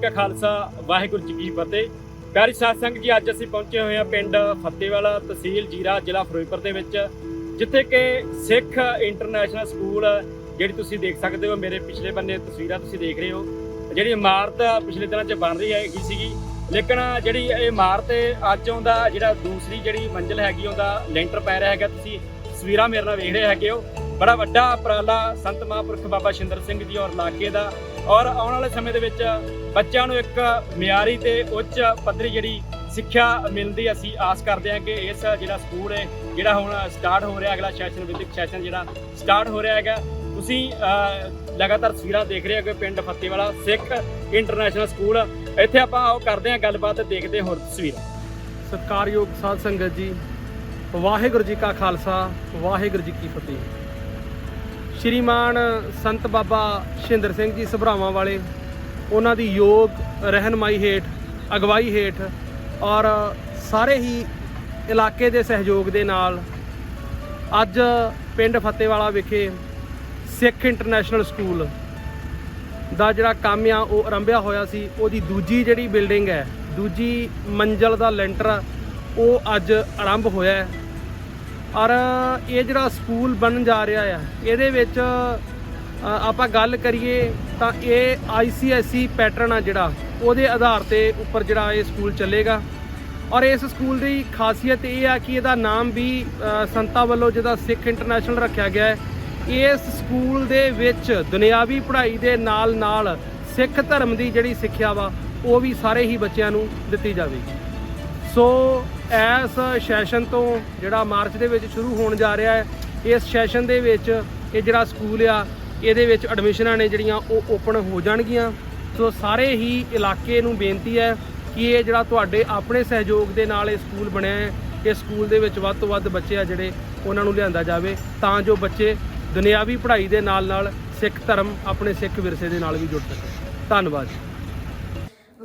ਕਾ ਖਾਲਸਾ, ਵਾਹਿਗੁਰੂ ਜੀ ਕੀ ਫਤਿਹ। ਪਿਆਰੀ ਸਾਧ ਸੰਗਤ ਜੀ, ਅੱਜ ਅਸੀਂ ਪਹੁੰਚੇ ਹੋਏ ਹਾਂ ਪਿੰਡ ਫੱਤੇਵਾਲਾ ਤਹਿਸੀਲ ਜੀਰਾ, ਜ਼ਿਲ੍ਹਾ ਫਿਰੋਜ਼ਪੁਰ ਦੇ ਵਿੱਚ, ਜਿੱਥੇ ਕਿ ਸਿੱਖ ਇੰਟਰਨੈਸ਼ਨਲ ਸਕੂਲ, ਜਿਹੜੀ ਤੁਸੀਂ ਦੇਖ ਸਕਦੇ ਹੋ, ਮੇਰੇ ਪਿਛਲੇ ਬੰਨੇ ਤਸਵੀਰਾਂ ਤੁਸੀਂ ਦੇਖ ਰਹੇ ਹੋ। ਜਿਹੜੀ ਇਮਾਰਤ ਪਿਛਲੇ ਦਿਨਾਂ 'ਚ ਬਣ ਰਹੀ ਹੈਗੀ ਸੀਗੀ, ਲੇਕਿਨ ਜਿਹੜੀ ਇਹ ਇਮਾਰਤ ਅੱਜ ਉਹਦਾ ਜਿਹੜਾ ਦੂਸਰੀ ਜਿਹੜੀ ਮੰਜ਼ਿਲ ਹੈਗੀ, ਉਹਦਾ ਲੈਂਟਰ ਪੈ ਰਿਹਾ ਹੈਗਾ। ਤੁਸੀਂ ਤਸਵੀਰਾਂ ਮੇਰੇ ਨਾਲ ਵੇਖ ਰਹੇ ਹੈਗੇ ਹੋ। ਬੜਾ ਵੱਡਾ ਉਪਰਾਲਾ ਸੰਤ ਮਹਾਂਪੁਰਖ ਬਾਬਾ ਸ਼ਿੰਦਰ ਸਿੰਘ ਜੀ ਔਰ ਇਲਾਕੇ ਦਾ। ਔਰ ਆਉਣ ਵਾਲੇ ਸਮੇਂ ਦੇ ਵਿੱਚ ਬੱਚਿਆਂ ਨੂੰ ਇੱਕ ਮਿਆਰੀ ਤੇ ਉੱਚ ਪੱਧਰੀ ਜਿਹੜੀ ਸਿੱਖਿਆ ਮਿਲਦੀ ਅਸੀਂ ਆਸ ਕਰਦੇ ਹਾਂ ਕਿ ਇਸ ਜਿਹੜਾ ਸਕੂਲ ਹੈ, ਜਿਹੜਾ ਹੁਣ ਸਟਾਰਟ ਹੋ ਰਿਹਾ, ਅਗਲਾ ਸੈਸ਼ਨ, ਵਿਦਿਅਕ ਸੈਸ਼ਨ ਜਿਹੜਾ ਸਟਾਰਟ ਹੋ ਰਿਹਾ ਹੈਗਾ। ਤੁਸੀਂ ਲਗਾਤਾਰ ਤਸਵੀਰਾਂ ਦੇਖ ਰਹੇ ਹੋ ਕਿ ਪਿੰਡ ਫੱਤੇਵਾਲਾ ਸਿੱਖ ਇੰਟਰਨੈਸ਼ਨਲ ਸਕੂਲ। ਇੱਥੇ ਆਪਾਂ ਉਹ ਕਰਦੇ ਹਾਂ ਗੱਲਬਾਤ ਦੇਖਦੇ ਹੋਰ ਤਸਵੀਰਾਂ। ਸਤਿਕਾਰਯੋਗ ਸਾਧ ਸੰਗਤ ਜੀ, ਵਾਹਿਗੁਰੂ ਜੀ ਕਾ ਖਾਲਸਾ, ਵਾਹਿਗੁਰੂ ਜੀ ਕੀ ਫਤਿਹ। ਸ਼੍ਰੀਮਾਨ ਸੰਤ ਬਾਬਾ ਸ਼ਿੰਦਰ ਸਿੰਘ ਜੀ ਸਭਰਾਵਾਂ ਵਾਲੇ, ਉਹਨਾਂ ਦੀ ਯੋਗ ਰਹਿਨਮਾਈ ਹੇਠ, ਅਗਵਾਈ ਹੇਠ ਔਰ ਸਾਰੇ ਹੀ ਇਲਾਕੇ ਦੇ ਸਹਿਯੋਗ ਦੇ ਨਾਲ ਅੱਜ ਪਿੰਡ ਫਤਿਹਵਾਲਾ ਵਿਖੇ ਸਿੱਖ ਇੰਟਰਨੈਸ਼ਨਲ ਸਕੂਲ ਦਾ ਜਿਹੜਾ ਕੰਮ ਆ, ਉਹ ਆਰੰਭਿਆ ਹੋਇਆ ਸੀ। ਉਹਦੀ ਦੂਜੀ ਜਿਹੜੀ ਬਿਲਡਿੰਗ ਹੈ, ਦੂਜੀ ਮੰਜ਼ਲ ਦਾ ਲੈਂਟਰ, ਉਹ ਅੱਜ ਆਰੰਭ ਹੋਇਆ ਹੈ। ਔਰ ਇਹ ਜਿਹੜਾ ਸਕੂਲ ਬਣਨ ਜਾ ਰਿਹਾ ਆ ਇਹਦੇ ਵਿੱਚ ਆਪਾਂ ਗੱਲ ਕਰੀਏ ਤਾਂ ਇਹ ICSE ਪੈਟਰਨ ਆ ਜਿਹੜਾ ਉਹਦੇ ਆਧਾਰ ਤੇ ਉੱਪਰ ਜਿਹੜਾ ਇਹ ਸਕੂਲ ਚੱਲੇਗਾ। ਔਰ ਇਸ ਸਕੂਲ ਦੀ ਖਾਸੀਅਤ ਇਹ ਆ ਕਿ ਇਹਦਾ ਨਾਮ ਵੀ ਅ, ਸੰਤਾਂ ਵੱਲੋਂ ਜਿਹਦਾ ਸਿੱਖ ਇੰਟਰਨੈਸ਼ਨਲ ਰੱਖਿਆ ਗਿਆ ਹੈ ਇਸ ਸਕੂਲ ਦੇ ਵਿੱਚ ਦੁਨਿਆਵੀ ਪੜ੍ਹਾਈ ਦੇ ਨਾਲ ਨਾਲ ਸਿੱਖ ਧਰਮ ਦੀ ਜਿਹੜੀ ਸਿੱਖਿਆ ਵਾ ਉਹ ਵੀ ਸਾਰੇ ਹੀ ਬੱਚਿਆਂ ਨੂੰ ਦਿੱਤੀ ਜਾਵੇਗੀ। ਸੋ ਇਸ ਸੈਸ਼ਨ ਤੋਂ ਜਿਹੜਾ ਮਾਰਚ ਦੇ ਵਿੱਚ ਸ਼ੁਰੂ ਹੋਣ ਜਾ ਰਿਹਾ ਹੈ, ਇਸ ਸੈਸ਼ਨ ਦੇ ਵਿੱਚ ਇਹ ਜਿਹੜਾ ਸਕੂਲ ਆ, ਇਹਦੇ ਵਿੱਚ ਐਡਮਿਸ਼ਨਾਂ ਨੇ ਜਿਹੜੀਆਂ ਉਹ ਓਪਨ ਹੋ ਜਾਣਗੀਆਂ। ਸੋ ਸਾਰੇ ਹੀ ਇਲਾਕੇ ਨੂੰ ਬੇਨਤੀ ਹੈ ਕਿ ਇਹ ਜਿਹੜਾ ਤੁਹਾਡੇ ਆਪਣੇ ਸਹਿਯੋਗ ਦੇ ਨਾਲ ਇਹ ਸਕੂਲ ਬਣਿਆ ਹੈ ਇਸ ਸਕੂਲ ਦੇ ਵਿੱਚ ਵੱਧ ਤੋਂ ਵੱਧ ਬੱਚੇ ਆ ਜਿਹੜੇ ਉਹਨਾਂ ਨੂੰ ਲਿਆਂਦਾ ਜਾਵੇ, ਤਾਂ ਜੋ ਬੱਚੇ ਦੁਨਿਆਵੀ ਪੜ੍ਹਾਈ ਦੇ ਨਾਲ ਨਾਲ ਸਿੱਖ ਧਰਮ, ਆਪਣੇ ਸਿੱਖ ਵਿਰਸੇ ਦੇ ਨਾਲ ਵੀ ਜੁੜ ਸਕਣ। ਧੰਨਵਾਦ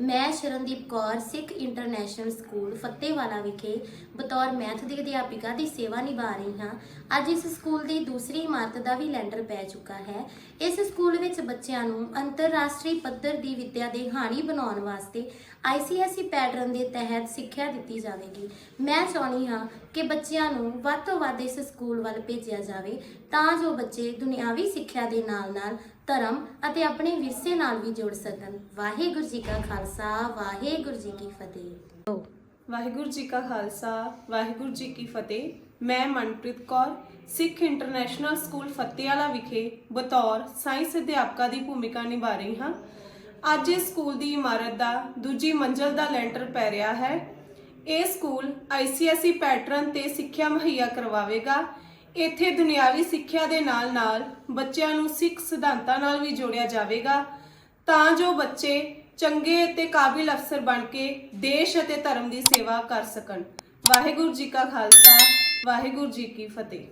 ਮੈਂ ਸ਼ਰਨਦੀਪ ਕੌਰ, ਸਿੱਖ ਇੰਟਰਨੈਸ਼ਨਲ ਸਕੂਲ ਫੱਤੇਵਾਲਾ ਵਿਖੇ ਬਤੌਰ ਮੈਥ ਦੀ ਅਧਿਆਪਿਕਾ ਦੀ ਸੇਵਾ ਨਿਭਾ ਰਹੀ ਹਾਂ। ਅੱਜ ਇਸ ਸਕੂਲ ਦੀ ਦੂਸਰੀ ਇਮਾਰਤ ਦਾ ਵੀ ਲੈਂਡਰ ਪੈ ਚੁੱਕਾ ਹੈ। ਇਸ ਸਕੂਲ ਵਿੱਚ ਬੱਚਿਆਂ ਨੂੰ ਅੰਤਰਰਾਸ਼ਟਰੀ ਪੱਧਰ ਦੀ ਵਿੱਦਿਆ ਦੇ ਹਾਣੀ ਬਣਾਉਣ ਵਾਸਤੇ ICSE ਪੈਟਰਨ ਦੇ ਤਹਿਤ ਸਿੱਖਿਆ ਦਿੱਤੀ ਜਾਵੇਗੀ। ਮੈਂ ਚਾਹੁੰਦੀ ਹਾਂ ਕਿ ਬੱਚਿਆਂ ਨੂੰ ਵੱਧ ਤੋਂ ਵੱਧ ਇਸ ਸਕੂਲ ਵੱਲ ਭੇਜਿਆ ਜਾਵੇ, ਤਾਂ ਜੋ ਬੱਚੇ ਦੁਨਿਆਵੀ ਸਿੱਖਿਆ ਦੇ ਨਾਲ-ਨਾਲ ਧਰਮ ਅਤੇ ਆਪਣੇ ਵਿਰਸੇ ਨਾਲ ਵੀ ਜੁੜ ਸਕਣ। ਵਾਹਿਗੁਰੂ ਜੀ ਕਾ ਖਾਲਸਾ। ਵਾਹਿਗੁਰੂ ਜੀ ਕੀ ਫਤਿਹ। ਵਾਹਿਗੁਰੂ ਜੀ ਕਾ ਖਾਲਸਾ, ਵਾਹਿਗੁਰੂ ਜੀ ਕੀ ਫਤਿਹ। ਮੈਂ ਮਨਪ੍ਰੀਤ ਕੌਰ, ਸਿੱਖ ਇੰਟਰਨੈਸ਼ਨਲ ਸਕੂਲ ਫਤਿਆਲਾ ਵਿਖੇ ਬਤੌਰ ਸਾਇੰਸ ਅਧਿਆਪਕਾ ਦੀ ਭੂਮਿਕਾ ਨਿਭਾ ਰਹੀ ਹਾਂ। ਅੱਜ ਇਸ ਸਕੂਲ ਦੀ ਇਮਾਰਤ ਦਾ ਦੂਜੀ ਮੰਜ਼ਲ ਦਾ ਲੈਂਟਰ ਪੈ ਰਿਹਾ ਹੈ। ਇਹ ਸਕੂਲ ICSE ਪੈਟਰਨ ਤੇ ਸਿੱਖਿਆ ਮੁਹੱਈਆ ਕਰਵਾਵੇਗਾ। ਇੱਥੇ ਦੁਨਿਆਵੀ ਸਿੱਖਿਆ ਦੇ ਨਾਲ-ਨਾਲ ਬੱਚਿਆਂ ਨੂੰ ਸਿੱਖ ਸਿਧਾਂਤਾਂ ਨਾਲ ਵੀ ਜੋੜਿਆ ਜਾਵੇਗਾ। ਤਾਂ ਜੋ ਬੱਚੇ ਚੰਗੇ ਅਤੇ ਕਾਬਿਲ ਅਫਸਰ ਬਣ ਕੇ ਦੇਸ਼ ਅਤੇ ਧਰਮ ਦੀ ਸੇਵਾ ਕਰ ਸਕਣ। ਵਾਹਿਗੁਰੂ ਜੀ ਕਾ ਖਾਲਸਾ, ਵਾਹਿਗੁਰੂ ਜੀ ਕੀ ਫਤਿਹ।